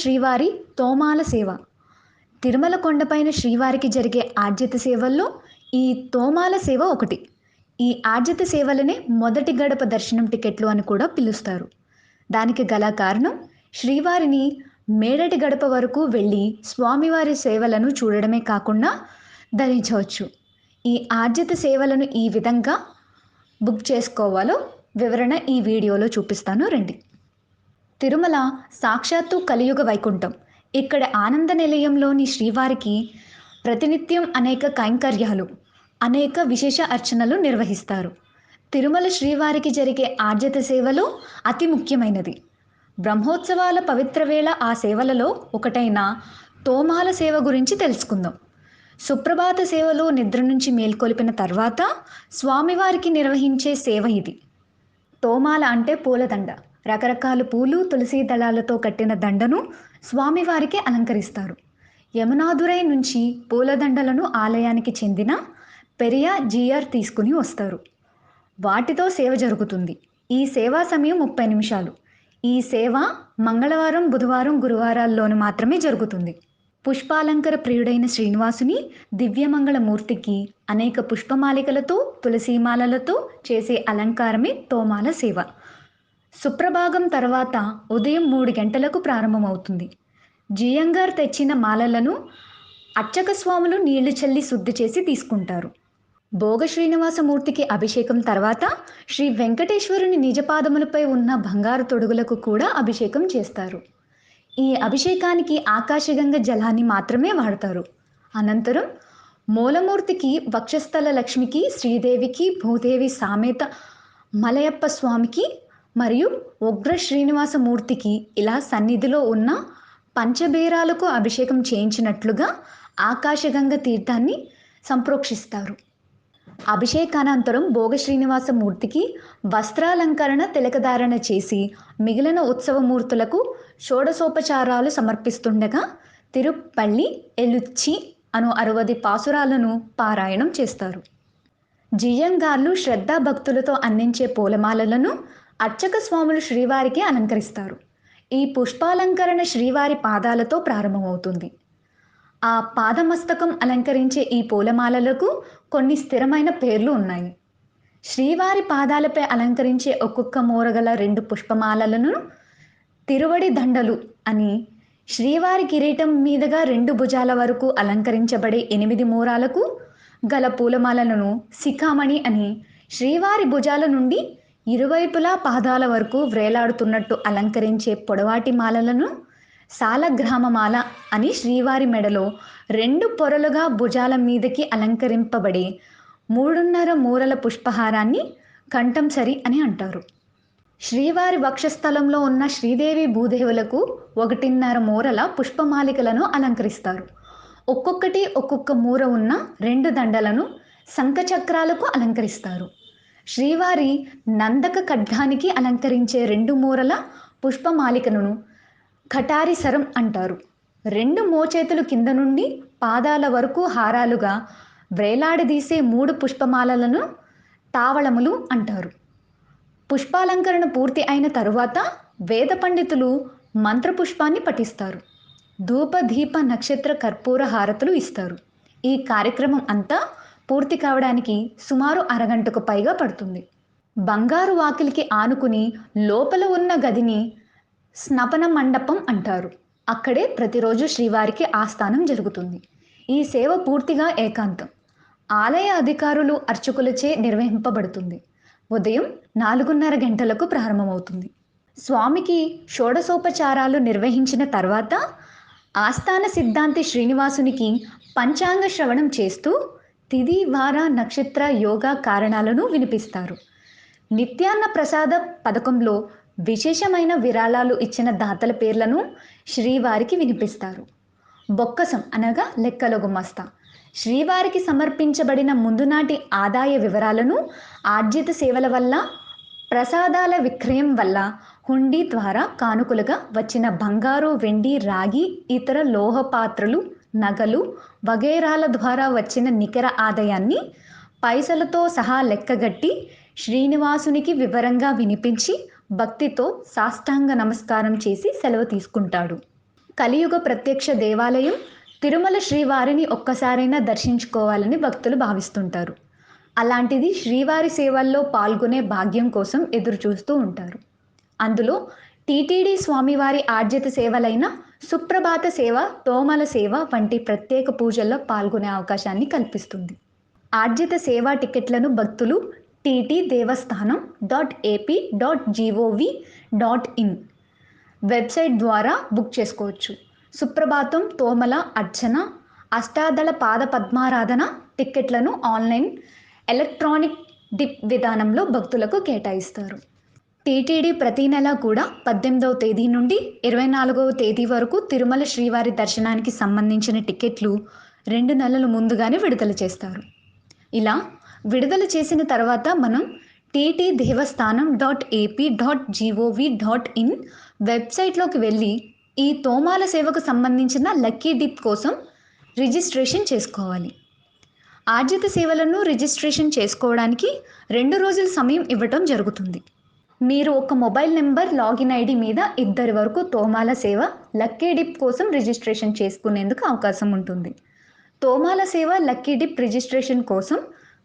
శ్రీవారి తోమాల సేవ. తిరుమల కొండపైన శ్రీవారికి జరిగే ఆర్జిత సేవల్లో ఈ తోమాల సేవ ఒకటి. ఈ ఆర్జిత సేవలనే మొదటి గడప దర్శనం టికెట్లు అని కూడా పిలుస్తారు. దానికి గల కారణం శ్రీవారిని మేడటి గడప వరకు వెళ్ళి స్వామివారి సేవలను చూడడమే కాకుండా ధరించవచ్చు. ఈ ఆర్జిత సేవలను ఈ విధంగా బుక్ చేసుకోవాలో వివరణ ఈ వీడియోలో చూపిస్తాను. రండి. తిరుమల సాక్షాత్తు కలియుగ వైకుంఠం. ఇక్కడ ఆనంద నిలయంలోని శ్రీవారికి ప్రతినిత్యం అనేక కైంకర్యాలు అనేక విశేష అర్చనలు నిర్వహిస్తారు. తిరుమల శ్రీవారికి జరిగే ఆర్జిత సేవలు అతి ముఖ్యమైనది. బ్రహ్మోత్సవాల పవిత్ర వేళ ఆ సేవలలో ఒకటైన తోమాల సేవ గురించి తెలుసుకుందాం. సుప్రభాత సేవలో నిద్ర నుంచి మేల్కొలిపిన తర్వాత స్వామివారికి నిర్వహించే సేవ ఇది. తోమాల అంటే పూలదండ. రకరకాల పూలు తులసి దళాలతో కట్టిన దండను స్వామివారికి అలంకరిస్తారు. యమునాదురై నుంచి పూలదండలను ఆలయానికి చెందిన పెరియా జీఆర్ తీసుకుని వస్తారు. వాటితో సేవ జరుగుతుంది. ఈ సేవా సమయం ముప్పై నిమిషాలు. ఈ సేవ మంగళవారం బుధవారం గురువారాల్లోనూ మాత్రమే జరుగుతుంది. పుష్పాలంకర ప్రియుడైన శ్రీనివాసుని దివ్యమంగళమూర్తికి అనేక పుష్పమాలికలతో తులసీమాలలతో చేసే అలంకారమే తోమాల సేవ. సుప్రభాగం తర్వాత ఉదయం మూడు గంటలకు ప్రారంభమవుతుంది. జియంగార్ తెచ్చిన మాలలను అర్చక స్వాములు నీళ్ళు చల్లి శుద్ధి చేసి తీసుకుంటారు. భోగ శ్రీనివాసమూర్తికి అభిషేకం తర్వాత శ్రీ వెంకటేశ్వరుని నిజపాదములపై ఉన్న బంగారు తొడుగులకు కూడా అభిషేకం చేస్తారు. ఈ అభిషేకానికి ఆకాశగంగ జలాన్ని మాత్రమే వాడతారు. అనంతరం మూలమూర్తికి వక్షస్థల లక్ష్మికి శ్రీదేవికి భూదేవి సామేత మలయప్ప స్వామికి మరియు ఉగ్ర శ్రీనివాసమూర్తికి ఇలా సన్నిధిలో ఉన్న పంచబేరాలకు అభిషేకం చేయించినట్లుగా ఆకాశగంగ తీర్థాన్ని సంప్రోక్షిస్తారు. అభిషేకానంతరం భోగ శ్రీనివాసమూర్తికి వస్త్రాలంకరణ తిలకధారణ చేసి మిగిలిన ఉత్సవమూర్తులకు షోడసోపచారాలు సమర్పిస్తుండగా తిరుపల్లి ఎలుచ్చి అను అరవది పాసురాలను పారాయణం చేస్తారు. జియ్యంగార్లు శ్రద్ధాభక్తులతో అందించే పూలమాలలను అర్చక స్వాములు శ్రీవారికి అలంకరిస్తారు. ఈ పుష్పాలంకరణ శ్రీవారి పాదాలతో ప్రారంభమవుతుంది. ఆ పాదమస్తకం అలంకరించే ఈ పూలమాలలకు కొన్ని స్థిరమైన పేర్లు ఉన్నాయి. శ్రీవారి పాదాలపై అలంకరించే ఒక్కొక్క మూరగల రెండు పుష్పమాలలను తిరువడి దండలు అని శ్రీవారి కిరీటం మీదుగా రెండు భుజాల వరకు అలంకరించబడే ఎనిమిది మూరాలకు గల పూలమాలలను శిఖామణి అని శ్రీవారి భుజాల నుండి ఇరువైపులా పాదాల వరకు వ్రేలాడుతున్నట్టు అలంకరించే పొడవాటి మాలలను సాలగ్రామమాల అని శ్రీవారి మెడలో రెండు పొరలుగా భుజాల మీదకి అలంకరింపబడే మూడున్నర మూరల పుష్పహారాన్ని కంఠంసరి అని అంటారు. శ్రీవారి వక్షస్థలంలో ఉన్న శ్రీదేవి భూదేవులకు ఒకటిన్నర మూరల పుష్పమాలికలను అలంకరిస్తారు. ఒక్కొక్కటి ఒక్కొక్క మూర ఉన్న రెండు దండలను శంఖచక్రాలకు అలంకరిస్తారు. శ్రీవారి నందక ఖడ్గానికి అలంకరించే రెండు మూరల పుష్పమాలికను కటారి సరం అంటారు. రెండు మోచేతులు కింద నుండి పాదాల వరకు హారాలుగా వేలాడదీసే మూడు పుష్పమాలలను తావళములు అంటారు. పుష్పాలంకరణ పూర్తి అయిన తరువాత వేద పండితులు మంత్రపుష్పాన్ని పఠిస్తారు. ధూప దీప నక్షత్ర కర్పూర హారతులు ఇస్తారు. ఈ కార్యక్రమం అంతా పూర్తి కావడానికి సుమారు అరగంటకు పైగా పడుతుంది. బంగారు వాకిలికి ఆనుకుని లోపల ఉన్న గదిని స్నపన మండపం అంటారు. అక్కడే ప్రతిరోజు శ్రీవారికి ఆస్థానం జరుగుతుంది. ఈ సేవ పూర్తిగా ఏకాంతం. ఆలయ అధికారులు అర్చకులచే నిర్వహింపబడుతుంది. ఉదయం నాలుగున్నర గంటలకు ప్రారంభమవుతుంది. స్వామికి షోడసోపచారాలు నిర్వహించిన తర్వాత ఆస్థాన సిద్ధాంతి శ్రీనివాసునికి పంచాంగ శ్రవణం చేస్తూ తిది వార నక్షత్ర యోగా కారణాలను వినిపిస్తారు. నిత్యాన్న ప్రసాద పథకంలో విశేషమైన విరాళాలు ఇచ్చిన దాతల పేర్లను శ్రీవారికి వినిపిస్తారు. బొక్కసం అనగా లెక్కల గుమస్తా శ్రీవారికి సమర్పించబడిన ముందునాటి ఆదాయ వివరాలను ఆర్జిత సేవల వల్ల ప్రసాదాల విక్రయం వల్ల హుండీ ద్వారా కానుకలుగా వచ్చిన బంగారు వెండి రాగి ఇతర లోహ పాత్రలు నగలు వగైరాల ద్వారా వచ్చిన నికర ఆదాయాన్ని పైసలతో సహా లెక్కగట్టి శ్రీనివాసునికి వివరంగా వినిపించి భక్తితో సాష్టాంగ నమస్కారం చేసి సెలవు తీసుకుంటాడు. కలియుగ ప్రత్యక్ష దేవాలయం తిరుమల శ్రీవారిని ఒక్కసారైనా దర్శించుకోవాలని భక్తులు భావిస్తుంటారు. అలాంటిది శ్రీవారి సేవల్లో పాల్గొనే భాగ్యం కోసం ఎదురు చూస్తూ ఉంటారు. అందులో టీటీడీ స్వామివారి ఆర్జిత సేవలైన సుప్రభాత సేవ తోమల సేవ వంటి ప్రత్యేక పూజల్లో పాల్గొనే అవకాశాన్ని కల్పిస్తుంది. ఆర్జిత సేవా టికెట్లను భక్తులు TT Devasthanam dot AP dot gov dot in website ద్వారా బుక్ చేసుకోవచ్చు. సుప్రభాతం తోమల అర్చన అష్టాదళ పాద పద్మారాధన టిక్కెట్లను ఆన్లైన్ ఎలక్ట్రానిక్ డిప్ విధానంలో భక్తులకు కేటాయిస్తారు. టీటీడీ ప్రతి నెల కూడా పద్దెనిమిదవ తేదీ నుండి ఇరవై నాలుగవ తేదీ వరకు తిరుమల శ్రీవారి దర్శనానికి సంబంధించిన టికెట్లు రెండు నెలలు ముందుగానే విడుదల చేస్తారు. ఇలా విడుదల చేసిన తర్వాత మనం TT Devasthanam dot AP dot gov dot in వెబ్సైట్లోకి వెళ్ళి ఈ తోమాల సేవకు సంబంధించిన లక్కీ డిప్ కోసం రిజిస్ట్రేషన్ చేసుకోవాలి. ఆర్జిత సేవలను రిజిస్ట్రేషన్ చేసుకోవడానికి రెండు రోజుల సమయం ఇవ్వటం జరుగుతుంది. మీరు ఒక మొబైల్ నెంబర్ లాగిన్ ఐడి మీద ఇద్దరి వరకు తోమాల సేవ లక్కీ డిప్ కోసం రిజిస్ట్రేషన్ చేసుకునేందుకు అవకాశం ఉంటుంది. Thomala Seva lucky dip registration కోసం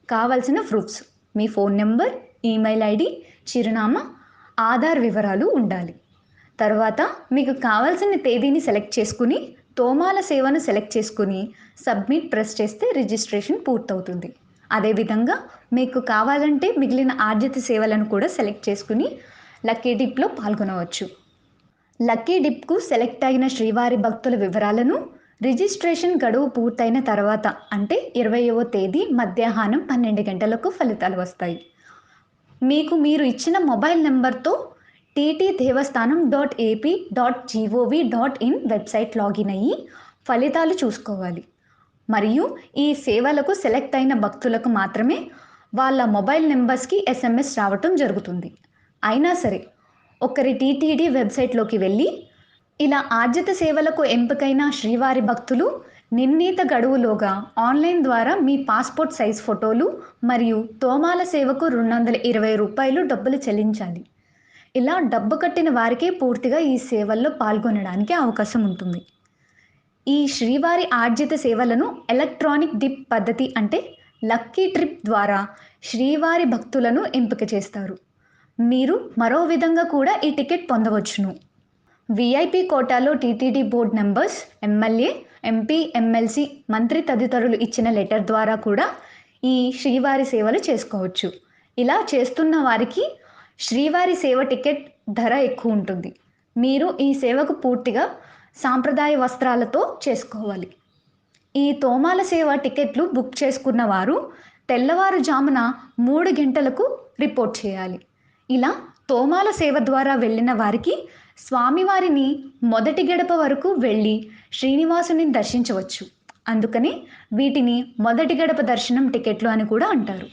కావాల్సిన ప్రూఫ్స్ మీ ఫోన్ నెంబర్ ఈమెయిల్ ఐడి చిరునామా ఆధార్ వివరాలు ఉండాలి. తర్వాత మీకు కావాల్సిన తేదీని సెలెక్ట్ చేసుకుని తోమాల సేవను సెలెక్ట్ చేసుకుని సబ్మిట్ ప్రెస్ చేస్తే రిజిస్ట్రేషన్ పూర్తవుతుంది. అదేవిధంగా మీకు కావాలంటే మిగిలిన ఆర్జిత సేవలను కూడా సెలెక్ట్ చేసుకుని లక్కీ డిప్లో పాల్గొనవచ్చు. లక్కీ డిప్కు సెలెక్ట్ అయిన శ్రీవారి భక్తుల వివరాలను రిజిస్ట్రేషన్ గడువు పూర్తయిన తర్వాత అంటే ఇరవైవ తేదీ మధ్యాహ్నం పన్నెండు గంటలకు ఫలితాలు వస్తాయి. మీకు మీరు ఇచ్చిన మొబైల్ నెంబర్తో TT Devasthanam dot AP dot gov dot in website login అయ్యి ఫలితాలు చూసుకోవాలి. మరియు ఈ సేవలకు సెలెక్ట్ అయిన భక్తులకు మాత్రమే వాళ్ళ మొబైల్ నెంబర్స్కి ఎస్ఎంఎస్ రావటం జరుగుతుంది. అయినా సరే ఒకరి టీటీడీ వెబ్సైట్లోకి వెళ్ళి ఇలా ఆర్జిత సేవలకు ఎంపికైన శ్రీవారి భక్తులు నిర్ణీత గడువులోగా ఆన్లైన్ ద్వారా మీ పాస్పోర్ట్ సైజ్ ఫోటోలు మరియు తోమాల సేవకు రెండు వందల ఇరవై రూపాయలు డబ్బులు చెల్లించాలి. ఇలా డబ్బు కట్టిన వారికే పూర్తిగా ఈ సేవల్లో పాల్గొనడానికి అవకాశం ఉంటుంది. ఈ శ్రీవారి ఆర్జిత సేవలను ఎలక్ట్రానిక్ డిప్ పద్ధతి అంటే లక్కీ ట్రిప్ ద్వారా శ్రీవారి భక్తులను ఎంపిక చేస్తారు. మీరు మరో విధంగా కూడా ఈ టికెట్ పొందవచ్చును. విఐపి కోటాలో TTD board members MLA MP MLC మంత్రి తదితరులు ఇచ్చిన లెటర్ ద్వారా కూడా ఈ శ్రీవారి సేవలు చేసుకోవచ్చు. ఇలా చేస్తున్న వారికి శ్రీవారి సేవ టికెట్ ధర ఎక్కువ ఉంటుంది. మీరు ఈ సేవకు పూర్తిగా సాంప్రదాయ వస్త్రాలతో చేసుకోవాలి. ఈ తోమాల సేవ టికెట్లు బుక్ చేసుకున్న వారు తెల్లవారుజామున మూడు గంటలకు రిపోర్ట్ చేయాలి. ఇలా తోమాల సేవ ద్వారా వెళ్ళిన వారికి స్వామివారిని మొదటి గడప వరకు వెళ్ళి శ్రీనివాసుని దర్శించవచ్చు. అందుకని వీటిని మొదటి గడప దర్శనం టికెట్లు అని కూడా అంటారు.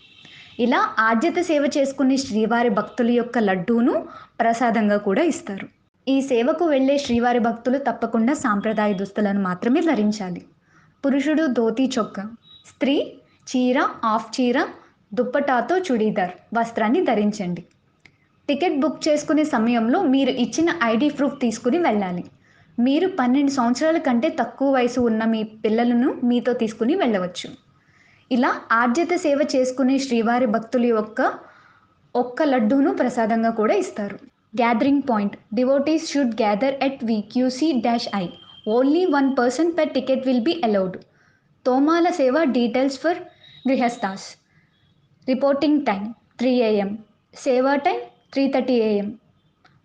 ఇలా ఆద్యత సేవ చేసుకునే శ్రీవారి భక్తుల యొక్క లడ్డూను ప్రసాదంగా కూడా ఇస్తారు. ఈ సేవకు వెళ్ళే శ్రీవారి భక్తులు తప్పకుండా సాంప్రదాయ దుస్తులను మాత్రమే ధరించాలి. పురుషుడు ధోతి చొక్కా స్త్రీ చీర ఆఫ్ చీర దుప్పటాతో చుడీదార్ వస్త్రాన్ని ధరించండి. టికెట్ బుక్ చేసుకునే సమయంలో మీరు ఇచ్చిన ఐడి ప్రూఫ్ తీసుకుని వెళ్ళాలి. మీరు పన్నెండు సంవత్సరాల కంటే తక్కువ వయసు ఉన్న మీ పిల్లలను మీతో తీసుకుని వెళ్ళవచ్చు. ఇలా ఆర్జిత సేవ చేసుకునే శ్రీవారి భక్తుల యొక్క ఒక్క లడ్డూను ప్రసాదంగా కూడా ఇస్తారు. Gathering point devotees should gather at VQC dash I only one person per ticket will be allowed Thomala seva details for grihasthas reporting time three AM seva time three thirty AM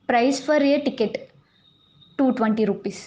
price for a ticket two twenty rupees